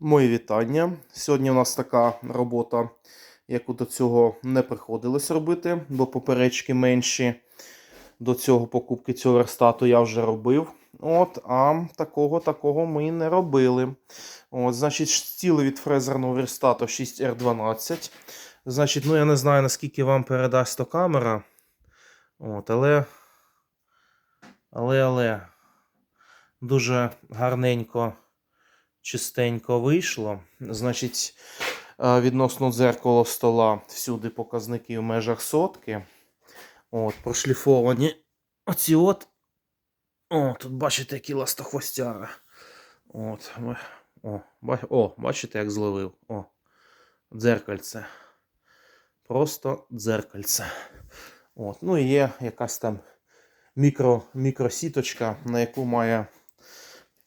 Мої вітання. Сьогодні у нас така робота, яку до цього не приходилось робити, бо поперечки менші. До цього покупки цього верстату я вже робив. От, а такого такого ми не робили. От, значить, стіли від фрезерного верстату 6R12. Значить, ну я не знаю, наскільки вам передасть то камера. От, але. Але, але. Дуже гарненько чистенько вийшло. Значить, е, відносно дзеркала стола всюди показники в межах сотки. От, прошліфовані оці от. О, тут бачите, які ластохвостяра. От, о, ба- о, бачите, як зловив. О, дзеркальце. Просто дзеркальце. От, ну і є якась там мікро, мікросіточка, на яку має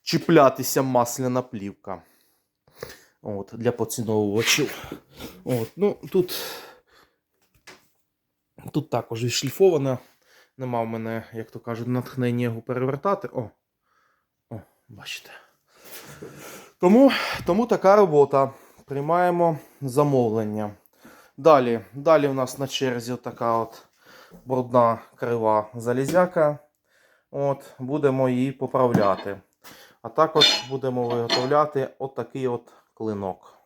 чіплятися масляна плівка. От, для поціновувачів. От, ну, тут, тут також відшліфована. Нема в мене, як то кажуть, натхнення його перевертати. О, о, бачите. Тому, тому така робота. Приймаємо замовлення. Далі, далі у нас на черзі така от брудна крива залізяка. От, будемо її поправляти. А також будемо виготовляти отакий от клинок.